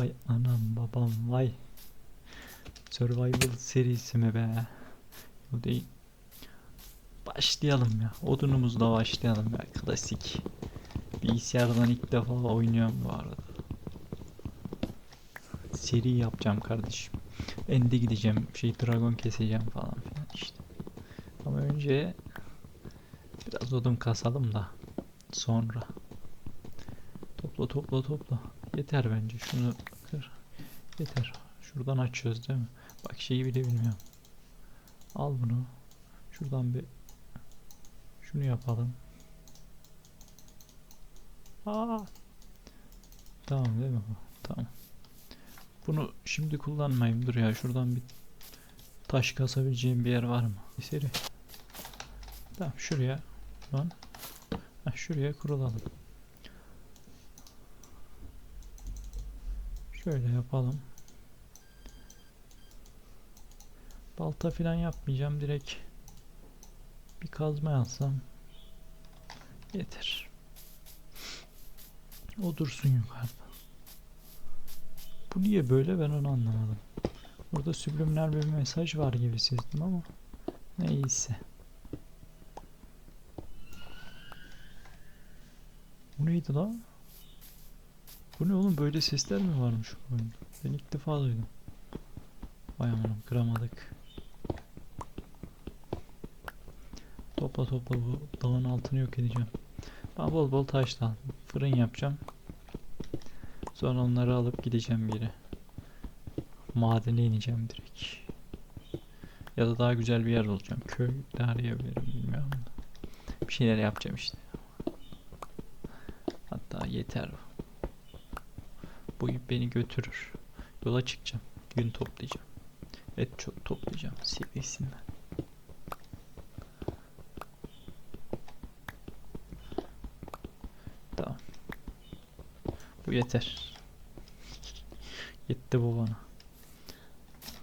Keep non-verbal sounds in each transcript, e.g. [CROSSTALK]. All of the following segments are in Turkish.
Vay anam babam vay. Survival serisi mi be? O değil. Başlayalım ya. Odunumuzla başlayalım ya. Klasik. Bilgisayardan ilk defa oynuyorum bu arada. Seri yapacağım kardeşim. End'e gideceğim. Şey dragon keseceğim falan filan işte. Ama önce biraz odun kasalım da sonra. Topla topla topla. Yeter bence. Şunu. Yeter. Şuradan açıyoruz değil mi? Bak şeyi bile bilmiyorum. Al bunu. Şuradan bir şunu yapalım. Aa. Tamam değil mi bu? Tamam. Bunu şimdi kullanmayayım. Dur ya şuradan bir taş kasabileceğim bir yer var mı? Seri. Tamam şuraya lan. Heh, şuraya kurulalım. Şöyle yapalım. Balta falan yapmayacağım. Direkt bir kazma alsam yeter. O dursun yukarıda. Bu niye böyle ben onu anlamadım. Burada subliminal bir mesaj var gibi sezdim ama neyse. Bu neydi lan? Bu ne oğlum böyle sesler mi varmış bu oyunda? Ben ilk defa duydum. Vay amanım kıramadık. Topla topla bu dağın altını yok edeceğim. Ben bol bol taşla fırın yapacağım. Sonra onları alıp gideceğim bir yere. Madene ineceğim direkt. Ya da daha güzel bir yer olacağım. Köy de arayabilirim bilmiyorum. Bir şeyler yapacağım işte. Hatta yeter. Bu ip beni götürür. Yola çıkacağım. Gün toplayacağım. Et çok toplayacağım. Sivrisinler. Tamam. Bu yeter. Yetti bu bana.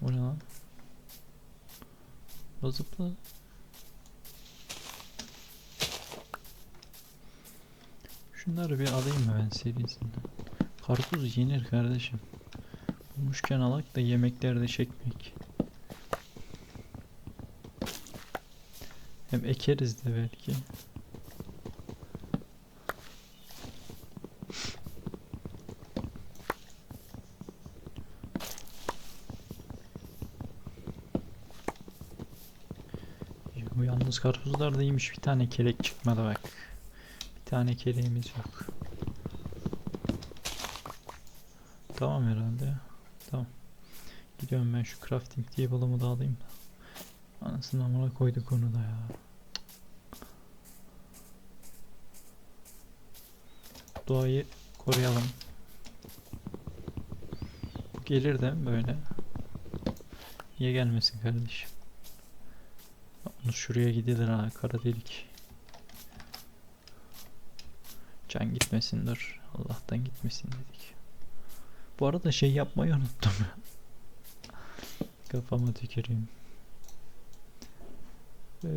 O ne lan? Zıpla. Şunları bir alayım mı ben serisinden? Karpuz yenir kardeşim. Bulmuşken alak da yemeklerde çekmek. Hem ekeriz de belki. Bu yalnız karpuzlar da iyiymiş. Bir tane kelek çıkmadı bak. Bir tane keleğimiz yok. Tamam herhalde. Tamam. Gidiyorum ben şu crafting table'ımı da alayım. Anasını amına koyduk onu da ya. Doğayı koruyalım. Gelir de böyle. Niye gelmesin kardeşim? Onu şuraya gidilir ha kara delik. Can gitmesin dur. Allah'tan gitmesin dedik. Bu arada şey yapmayı unuttum. [LAUGHS] Kafama tüküreyim. Ee,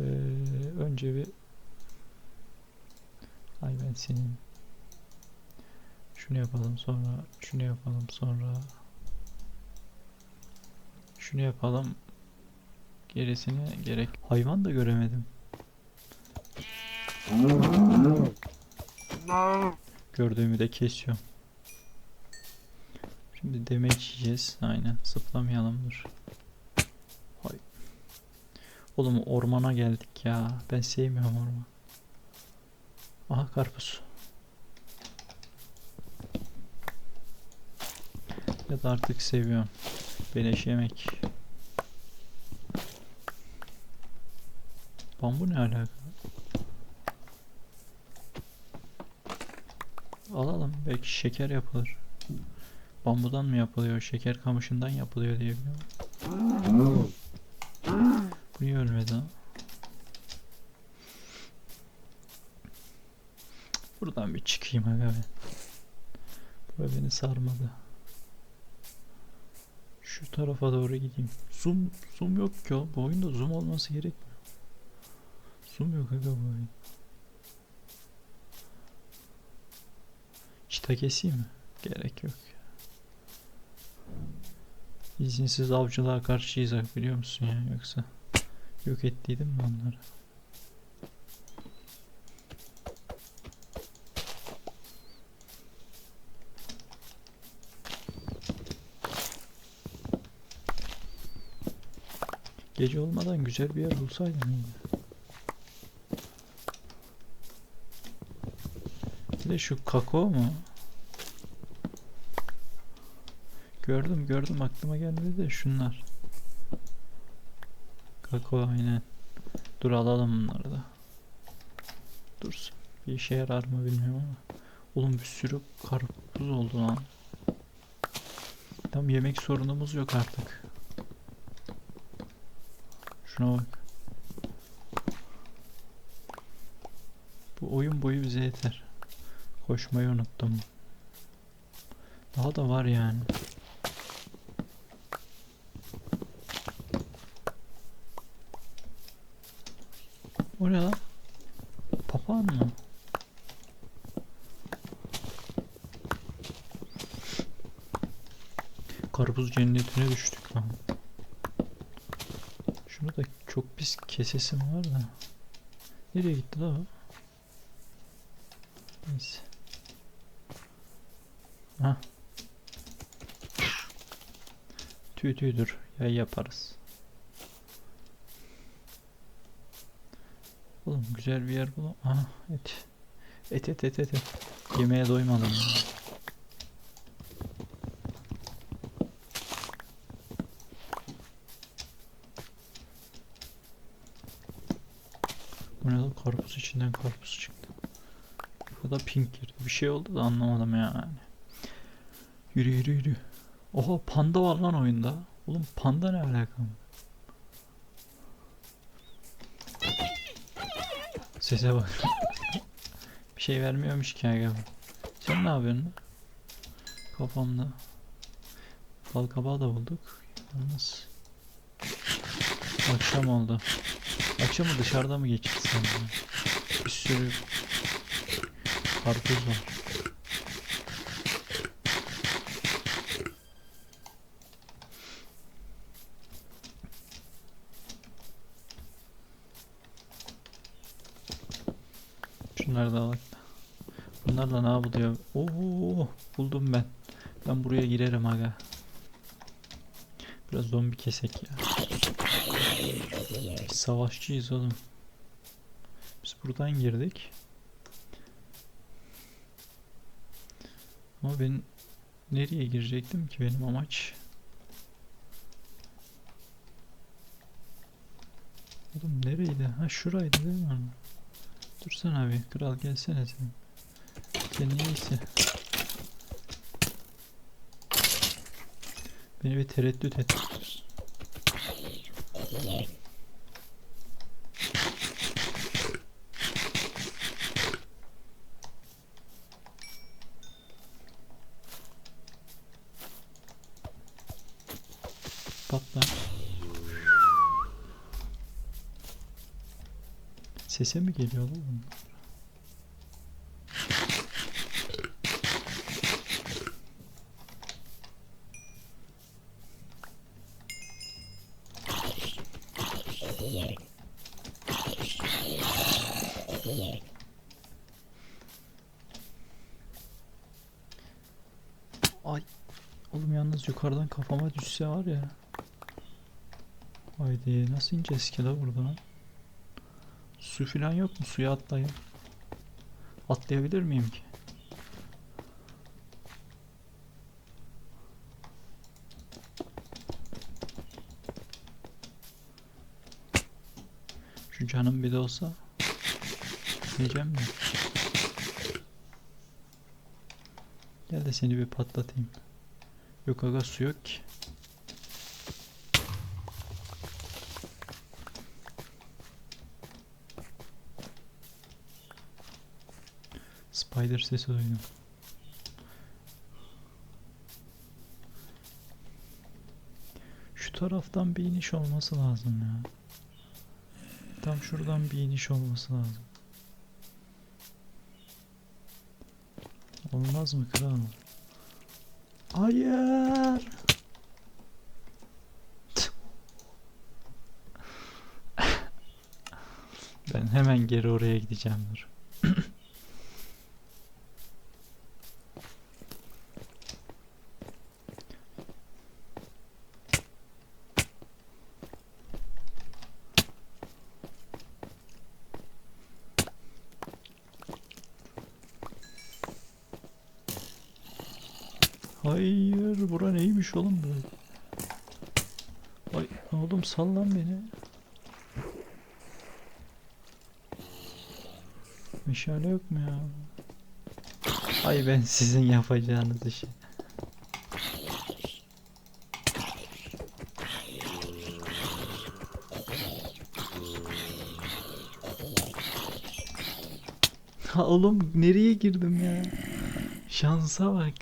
önce bir Ay ben senin şunu yapalım sonra şunu yapalım sonra şunu yapalım gerisine gerek hayvan da göremedim gördüğümü de kesiyorum Şimdi damage yiyeceğiz. Aynen. Zıplamayalım dur. Hay. Oğlum ormana geldik ya. Ben sevmiyorum orman. Aha karpuz. Ya da artık seviyorum. Beleş yemek. Bambu ne alaka? Alalım. Belki şeker yapılır. Bambudan mı yapılıyor? Şeker kamışından yapılıyor diye biliyorum. Bu niye ölmedi lan? Buradan bir çıkayım aga ben. Bura beni sarmadı. Şu tarafa doğru gideyim. Zoom, zoom yok ki o. Bu oyunda zoom olması gerekmiyor. Yok aga bu oyun. Çita keseyim mi? Gerek yok. İzinsiz avcılığa karşıyız biliyor musun ya yoksa yok ettiydim mi onları? Gece olmadan güzel bir yer bulsaydım iyiydi. De şu kakao mu? Gördüm gördüm aklıma gelmedi de şunlar. Kakao aynen. Dur alalım bunları da. Dursun. Bir işe yarar mı bilmiyorum ama. Oğlum bir sürü karpuz oldu lan. Tam yemek sorunumuz yok artık. Şuna bak. Bu oyun boyu bize yeter. Koşmayı unuttum. Daha da var yani. O ne lan? Papağan mı? Karpuz cennetine düştük lan. Şunu da çok pis kesesim var da. Nereye gitti la o? Neyse. Tüy tüydür. Yay yaparız. Oğlum güzel bir yer bulalım. Aha et. Et et et et et. Yemeğe doymadım. Bu ne lan karpuz içinden karpuz çıktı. Ya da pink girdi. Bir şey oldu da anlamadım yani. Yürü yürü yürü. Oha panda var lan oyunda. Oğlum panda ne alaka? Sese bak. [LAUGHS] bir şey vermiyormuş ki aga. Sen ne yapıyorsun? Kafamda. Bal kabağı da bulduk. Yalnız. Akşam oldu. Akşamı dışarıda mı geçirsem ya? Bir sürü karpuz var. Şunları da alak. Bunlarla ne yapılıyor? Oo, buldum ben. Ben buraya girerim aga. Biraz zombi kesek ya. Biz savaşçıyız oğlum. Biz buradan girdik. Ama ben nereye girecektim ki benim amaç? Oğlum nereydi? Ha şuraydı değil mi? Dursana abi. Kral gelsene sen. Sen neyse. Beni bir tereddüt et. Sese mi geliyor lan bunlar? Ay. Oğlum yalnız yukarıdan kafama düşse var ya. Haydi nasıl ineceğiz ki la buradan? Su filan yok mu? Suya atlayayım. Atlayabilir miyim ki? Şu canım bir de olsa diyeceğim mi? Gel de seni bir patlatayım. Yok aga su yok ki. Spider sesi duydum. Şu taraftan bir iniş olması lazım ya. Tam şuradan bir iniş olması lazım. Olmaz mı kral? Hayır. ben hemen geri oraya gideceğim dur. Hayır, bura neymiş oğlum böyle? Ay oğlum sallan beni. Meşale yok mu ya? Ay ben sizin yapacağınız işi. Ha oğlum nereye girdim ya? Şansa bak.